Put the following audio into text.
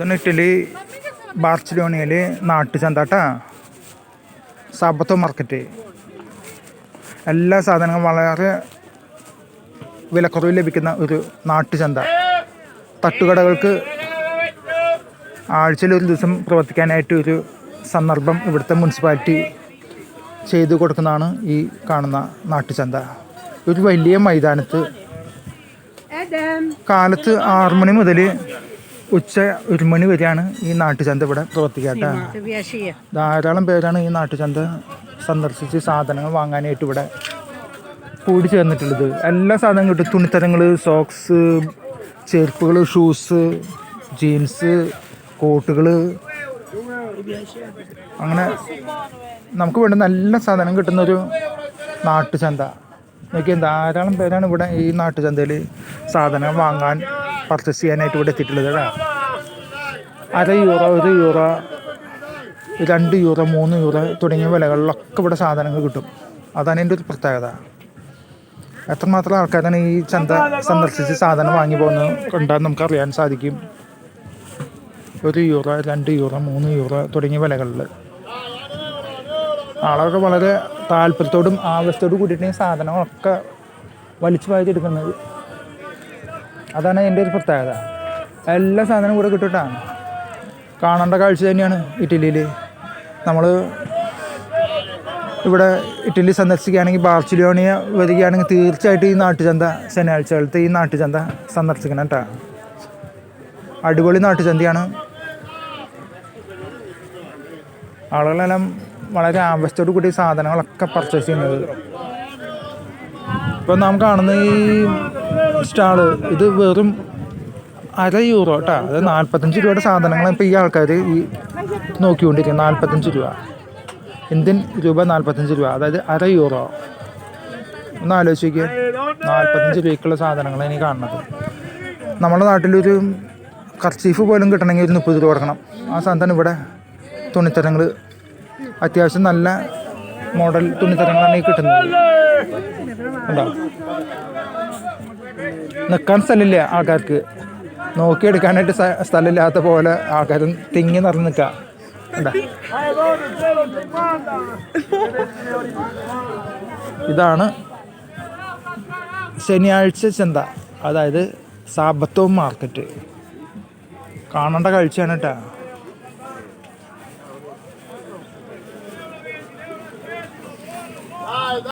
ഇതാണ് ഇറ്റലി നാട്ടു ചന്തട്ട. സാബത്തോ മാർക്കറ്റ് എല്ലാ സാധനങ്ങളും വളരെ വിലക്കുറവിൽ ലഭിക്കുന്ന ഒരു നാട്ടുചന്ത തട്ടുകടകൾക്ക് ആഴ്ചയിൽ ഒരു ദിവസം പ്രവർത്തിക്കാനായിട്ട് ഒരു സന്ദർഭം ഇവിടുത്തെ മുനിസിപ്പാലിറ്റി ചെയ്തു കൊടുക്കുന്നതാണ് ഈ കാണുന്ന നാട്ടുചന്ത ഒരു വലിയ മൈതാനത്ത്. കാലത്ത് ആറു മണി മുതൽ ഉച്ച ഒരു മണി വരെയാണ് ഈ നാട്ടുചന്ത ഇവിടെ പ്രവർത്തിക്കാത്ത. ധാരാളം പേരാണ് ഈ നാട്ടുചന്ത സന്ദർശിച്ച് സാധനങ്ങൾ വാങ്ങാനായിട്ട് ഇവിടെ കൂടി ചേർന്നിട്ടുള്ളത്. എല്ലാ സാധനങ്ങളും കിട്ടും തുണിത്തരങ്ങൾ സോക്സ് ചെരുപ്പുകൾ ഷൂസ് ജീൻസ് കോട്ടുകൾ അങ്ങനെ നമുക്ക് വേണ്ട നല്ല സാധനം കിട്ടുന്നൊരു നാട്ടുചന്ത. നോക്കിയാൽ ധാരാളം പേരാണ് ഇവിടെ ഈ നാട്ടുചന്തയിൽ സാധനം വാങ്ങാൻ പർച്ചേസ് ചെയ്യാനായിട്ട് ഇവിടെ എത്തിയിട്ടുള്ളത് അര യൂറോ ഒരു യൂറോ രണ്ട് യൂറോ മൂന്ന് യൂറോ തുടങ്ങിയ വിലകളിലൊക്കെ ഇവിടെ സാധനങ്ങൾ കിട്ടും. അതാണ് എന്റെ ഒരു പ്രത്യേകത. എത്രമാത്രം ആൾക്കാരാണ് ഈ ചന്ത സന്ദർശിച്ച് സാധനം വാങ്ങി പോകുന്നത് കണ്ടാൽ നമുക്ക് അറിയാൻ സാധിക്കും. ഒരു യൂറോ രണ്ട് യൂറോ മൂന്ന് യൂറോ തുടങ്ങിയ വിലകളിൽ ആളൊക്കെ വളരെ താല്പര്യത്തോടും ആവശ്യത്തോടും കൂടിയിട്ട് ഈ സാധനങ്ങളൊക്കെ വലിച്ചു വായിച്ചെടുക്കുന്നത് അതാണ് എന്റെ ഒരു പ്രത്യേകത. എല്ലാ സാധനവും കൂടെ കിട്ടുട്ടാ. കാണേണ്ട കാഴ്ച തന്നെയാണ് ഇറ്റലിയിൽ. നമ്മൾ ഇവിടെ ഇറ്റലി സന്ദർശിക്കുകയാണെങ്കിൽ ബാർച്ചിലോണിയ വരികയാണെങ്കിൽ തീർച്ചയായിട്ടും ഈ നാട്ടുചന്ത ശനിയാഴ്ചകളത്തെ ഈ നാട്ടുചന്ത സന്ദർശിക്കണം കേട്ടോ. അടിപൊളി നാട്ടുചന്തയാണ്. ആളുകളെല്ലാം വളരെ ആവശ്യത്തോടു കൂടി സാധനങ്ങളൊക്കെ പർച്ചേസ് ചെയ്യുന്നത്. ഇപ്പം നാം കാണുന്ന ഈ സ്റ്റാൾ ഇത് വെറും അര യൂറോ കേട്ടോ അത് നാൽപ്പത്തഞ്ച് രൂപയുടെ സാധനങ്ങൾ ഇപ്പോൾ ഈ ആൾക്കാർ ഈ നോക്കിക്കൊണ്ടിരിക്കുന്നത് നാൽപ്പത്തഞ്ച് രൂപ. ഇന്ത്യൻ രൂപ നാൽപ്പത്തഞ്ച് രൂപ. അതായത് അര യൂറോ. ഒന്ന് ആലോചിച്ച് നോക്കിയേ നാൽപ്പത്തഞ്ച് രൂപയ്ക്കുള്ള സാധനങ്ങളാണ് ഈ കാണുന്നത്. നമ്മുടെ നാട്ടിലൊരു കർച്ചീഫ് പോലും കിട്ടണമെങ്കിൽ ഒരു മുപ്പത് രൂപ കൊടുക്കണം. ആ സാധനം ഇവിടെ തുണിത്തരങ്ങൾ അത്യാവശ്യം നല്ല മോഡൽ തുണിത്തരങ്ങളാണ് ഈ കിട്ടുന്നത്. ഉണ്ടോ നിൽക്കാൻ സ്ഥലമില്ല ആൾക്കാർക്ക്. നോക്കിയെടുക്കാനായിട്ട് സ്ഥ- സ്ഥലമില്ലാത്ത പോലെ ആൾക്കാർ തിങ്ങി നിറഞ്ഞ് നിൽക്കുക ഇതാണ് ശനിയാഴ്ച ചന്ത. അതായത് സാബത്തോ മാർക്കറ്റ്. കാണേണ്ട കാഴ്ചയാണ് കേട്ടോ.